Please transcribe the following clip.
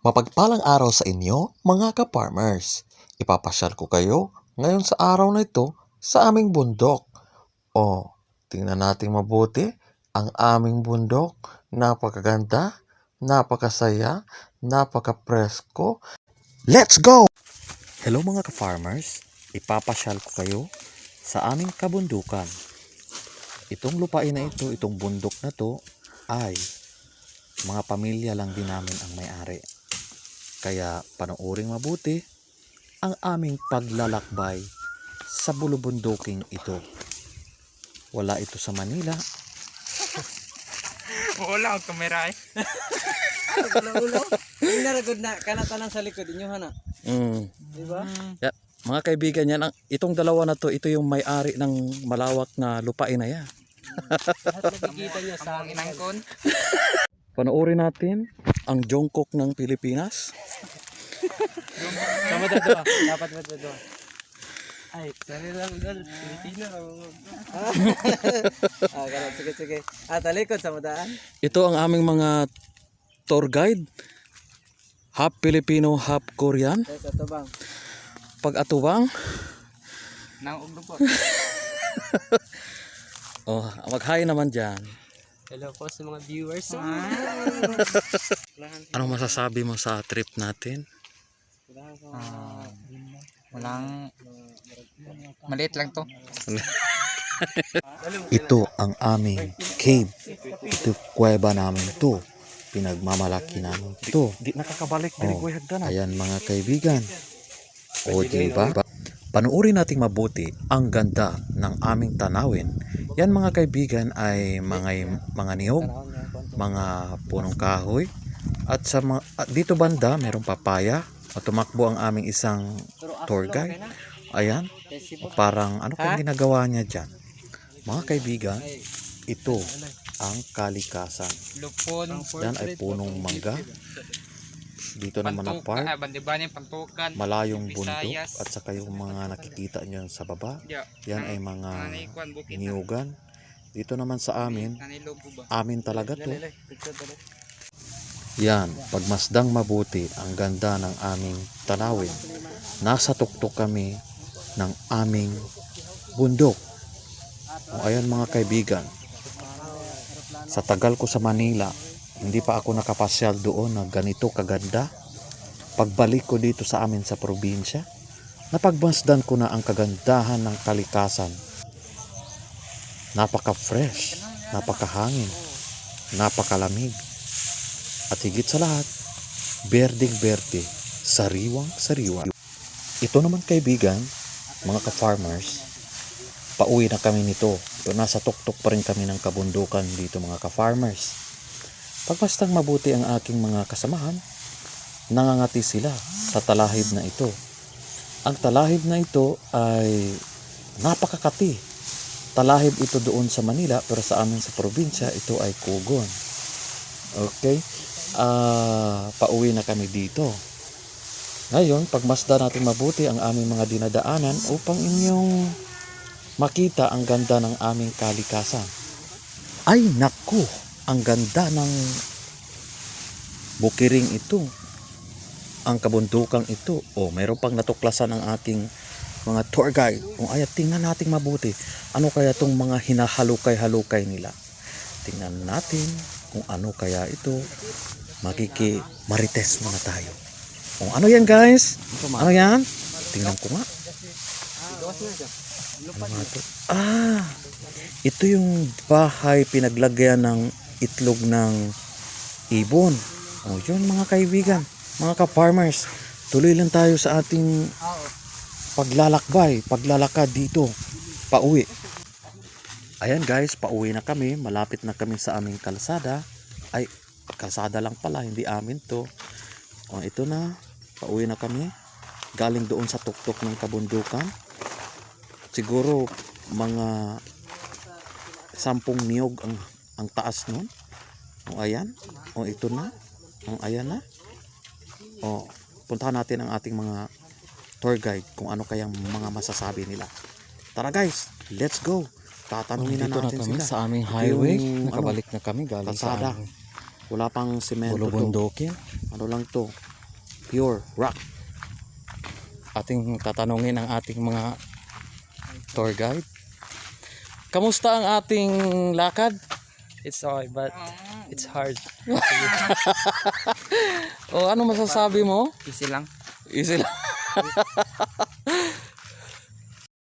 Mapagpalang araw sa inyo, mga ka-farmers. Ipapasyal ko kayo ngayon sa araw na ito sa aming bundok. O, tingnan natin mabuti ang aming bundok. Napakaganda, napakasaya, napaka-presko. Let's go! Hello mga ka-farmers. Ipapasyal ko kayo sa aming kabundukan. Itong lupain na ito, itong bundok na to ay mga pamilya lang din namin ang may-ari. Kaya panooring mabuti ang aming paglalakbay sa bulubunduking ito. Wala ito sa Manila. Wala akong kamera eh. Ulo-ulo. Naragod na kanatanan sa likod inyo hana. Mm. Di ba? Ya, mga kaibigan yan, ang, itong dalawa na to, ito yung may-ari ng malawak na lupain na yan. Lahat nakikita niya sa Ang inangkon. Panoorin natin ang Jungkook ng Pilipinas. Sama dito. Dapat ba dito? Ay, sorry lang dal. Pilipino. ah, ganun. Sige, sige. Ah, talikod sa madaan. Ito ang aming mga tour guide. Half Filipino, half Korean. Tapos ito bang. Pag atubang, Nang ugdo po. oh, mag-hi naman dyan. Hello po sa mga viewers. Anong masasabi mo sa trip natin? Ah, walang maliit lang to. Ito ang aming cave. Ito kuweba namin to. Pinagmamalaki namin to. Di nakakabalik Oh, oh, Ayan mga kaibigan. O di ba? Panuorin nating mabuti ang ganda ng aming tanawin. Yan mga kaibigan ay mga mga niyog, mga punong kahoy. At sa mga, at dito banda merong papaya. At tumakbo ang aming isang tour guide. Ayan, parang ano kung ginagawa niya dyan? Mga kaibigan, ito ang kalikasan. Yan ay punong mangga. Dito naman ang park, Ah, yung pantukan. malayong bundok at saka yung mga nakikita nyo sa baba. Yeah. Yan ay mga Nanay kwan bukid. niyugan. Dito naman sa amin, amin talaga to. Yan, pagmasdang mabuti ang ganda ng aming tanawin. Nasa tuktok kami ng aming bundok. O ayan mga kaibigan, sa tagal ko sa Manila, hindi pa ako nakapasyal doon na ganito kaganda. Pagbalik ko dito sa amin sa probinsya, napagmasdan ko na ang kagandahan ng kalikasan. Napaka-fresh, napakahangin, napakalamig. At higit sa lahat, berding-berde, sariwang-sariwa. Ito naman kaibigan, mga ka-farmers, pauwi na kami nito. Ito, nasa tuktok pa rin kami ng kabundukan dito mga ka-farmers. Pagpastang mabuti ang aking mga kasamahan, nangangati sila sa talahib na ito. Ang talahib na ito ay napakakati. Talahib ito doon sa Manila pero sa amin sa probinsya ito ay kugon. Okay? Ah, pauwi na kami dito. Ngayon, pagmasda natin mabuti ang aming mga dinadaanan upang inyong makita ang ganda ng aming kalikasan. Ay naku, ang ganda ng bukiring ito. Ang kabundukang ito. O, mayroon pang natuklasan ang ating mga tour guide. Kung ay, tingnan natin mabuti. Ano kaya itong mga hinahalukay-halukay nila? Tingnan natin kung ano kaya ito. Makiki marites muna tayo. Kung ano yan guys? Ano yan? Tingnan ko nga. Ano nga to? Ah, ito yung bahay pinaglagyan ng itlog ng ibon. O yun mga kaibigan, mga ka-farmers. Tuloy lang tayo sa ating paglalakbay, paglalakad dito, pauwi. Ayan guys, pauwi na kami. Malapit na kami sa aming kalsada. Ay, kalsada lang pala, hindi amin to. O, ito na, pauwi na kami. Galing doon sa tuktok ng kabundukan. Siguro, mga sampung niyog ang, ang taas nun. O, ayan. O, ito na. O, ayan na. O, puntahan natin ang ating mga tour guide kung ano kayang mga masasabi nila. Tara guys, let's go. Tatanungin na natin sila. sa aming highway. yung, Nakabalik na kami galing kalsada. sa aming Wala pang semento to. Ano lang to. pure rock. Ating tatanungin ang ating mga tour guide. Kamusta ang ating lakad? It's okay, but it's hard. O ano masasabi mo? Easy lang. Easy lang.